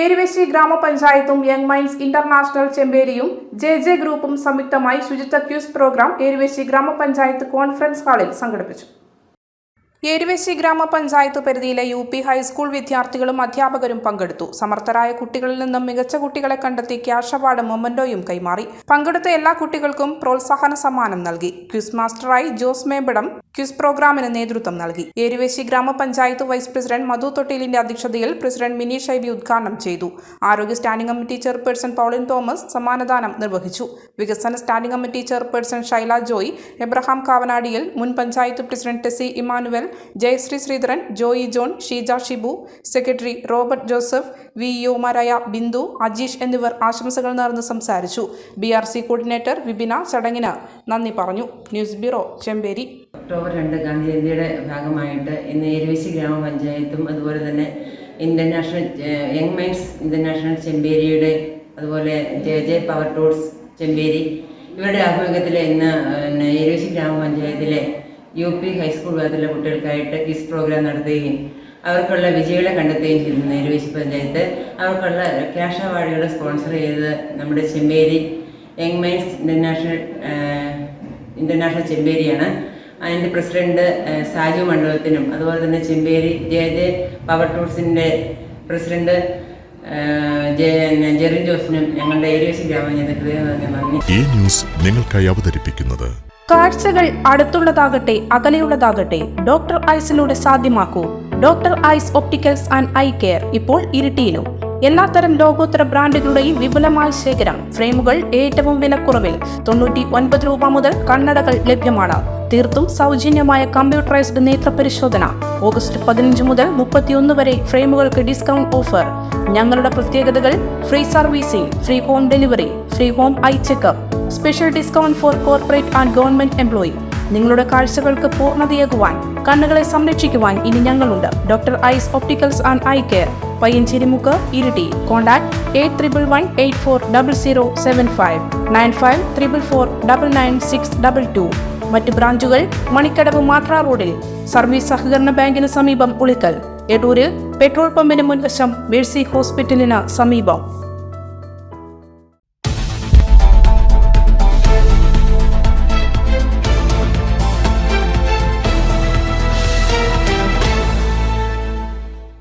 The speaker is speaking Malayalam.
ഏരുവേശി ഗ്രാമപഞ്ചായത്തും യങ് മൈൻസ് ഇന്റർനാഷണൽ ചെമ്പേരിയും ജെ ജെ ഗ്രൂപ്പും സംയുക്തമായി ശുചിത്വ ക്യൂസ് പ്രോഗ്രാം ഏരുവേശി ഗ്രാമപഞ്ചായത്ത് കോൺഫറൻസ് ഹാളിൽ സംഘടിപ്പിച്ചു. ഏരുവേശി ഗ്രാമപഞ്ചായത്ത് പരിധിയിലെ യു പി ഹൈസ്കൂൾ വിദ്യാർത്ഥികളും അധ്യാപകരും പങ്കെടുത്തു. സമർത്ഥരായ കുട്ടികളിൽ നിന്നും മികച്ച കുട്ടികളെ കണ്ടെത്തി ക്യാഷ് അവാർഡ് മൊമന്റോയും കൈമാറി. പങ്കെടുത്ത എല്ലാ കുട്ടികൾക്കും പ്രോത്സാഹന സമ്മാനം നൽകി. ക്വിസ് മാസ്റ്ററായി ജോസ് മേമ്പടം ക്വിസ് പ്രോഗ്രാമിന് നേതൃത്വം നൽകി. ഏരുവേശി ഗ്രാമപഞ്ചായത്ത് വൈസ് പ്രസിഡന്റ് മധു തൊട്ടീലിന്റെ അധ്യക്ഷതയിൽ പ്രസിഡന്റ് മിനി ഷൈബി ഉദ്ഘാടനം ചെയ്തു. ആരോഗ്യ standing committee chairperson Pauline Thomas സമ്മാനദാനം നിർവഹിച്ചു. വികസന standing committee chairperson Shaila Joy Abraham കാവനാടിയിൽ മുൻ panchayat president Tessy Emmanuel Jayashree Sreedharan Joy John Sheeja Shibu secretary Robert Joseph V യുമാരായ Bindu Ajeesh എന്നിവർ ആശംസകൾ നേർന്ന് സംസാരിച്ചു. B R C coordinator Vipina ചടങ്ങിന് നന്ദി പറഞ്ഞു. News bureau Chemperi. ഒക്ടോബർ രണ്ട് ഗാന്ധി ജയന്തിയുടെ ഭാഗമായിട്ട് ഇന്ന് ഏരുവേശി ഗ്രാമപഞ്ചായത്തും അതുപോലെ തന്നെ ഇന്റർനാഷണൽ ഏഹ്, യങ് മൈൻസ് ഇന്റർനാഷണൽ ചെമ്പേരിയുടെ അതുപോലെ J J power tools Chemperi. ഇവരുടെ ആഭിമുഖ്യത്തിൽ ഇന്ന് ഏരുവേശി ഗ്രാമപഞ്ചായത്തിലെ യു പി ഹൈസ്കൂൾ വിഭാഗത്തിലെ കുട്ടികൾക്കായിട്ട് ക്വിസ് പ്രോഗ്രാം നടത്തുകയും അവർക്കുള്ള വിജയികളെ കണ്ടെത്തുകയും ചെയ്തിരുന്നു നെരുവേശ് പഞ്ചായത്ത് അവർക്കുള്ള ക്യാഷ് അവാർഡുകൾ സ്പോൺസർ ചെയ്തത് നമ്മുടെ Chemperi young minds international international ചെമ്പേരിയാണ്. അതിന്റെ പ്രസിഡന്റ് സാജു മണ്ഡലത്തിനും അതുപോലെ തന്നെ ചെമ്പേരി ജെ ജെ പവർ ടൂൾസിന്റെ പ്രസിഡന്റ് ജെറിൻ ജോസിനും ഞങ്ങളുടെ ഏരിയസ് ഗ്രാമം ഞാൻ ഹൃദയം നന്ദി ഈ ന്യൂസ് നിങ്ങൾക്കായി അവതരിപ്പിക്കുന്നത് കാഴ്ചകൾ അടുത്തുള്ളതാകട്ടെ അകലെയുള്ളതാകട്ടെ ഡോക്ടർ ഐസിലൂടെ സാധ്യമാക്കൂ. Doctor eyes opticals and eye care ഇപ്പോൾ ഇരിട്ടിയിലും. എല്ലാത്തരം ലോകോത്തര ബ്രാൻഡുകളുടെയും വിപുലമായ ശേഖരം ഫ്രെയിമുകൾ ഏറ്റവും വിലക്കുറവിൽ തൊണ്ണൂറ്റി ഒൻപത് രൂപ മുതൽ കണ്ണടകൾ ലഭ്യമാണ്. തീർത്തും സൗജന്യമായ കമ്പ്യൂട്ടറൈസ്ഡ് നേത്ര പരിശോധന ഓഗസ്റ്റ് പതിനഞ്ച് മുതൽ മുപ്പത്തിയൊന്ന് വരെ ഫ്രെയിമുകൾക്ക് ഡിസ്കൗണ്ട് ഓഫർ ഞങ്ങളുടെ പ്രത്യേകതകൾ free servicing free home delivery free home eye checkup special discount for corporate and government employee. നിങ്ങളുടെ കാഴ്ചകൾക്ക് പൂർണതയേകുവാൻ കണ്ണുകളെ സംരക്ഷിക്കുവാൻ ഇനി ഞങ്ങളുണ്ട്. Doctor ice opticals and eye care Payyancherimukku Iritty. Contact eight triple one eight four double zero seven five nine five triple four double nine six double two. മറ്റ് ബ്രാഞ്ചുകൾ മണിക്കടവ് മാത്ര റോഡിൽ. സർവീസ് സഹകരണ ബാങ്കിന് സമീപം ഉളിക്കൽ. എടൂരിൽ പെട്രോൾ പമ്പിന് മുൻവശം മേഴ്സി ഹോസ്പിറ്റലിന് സമീപം.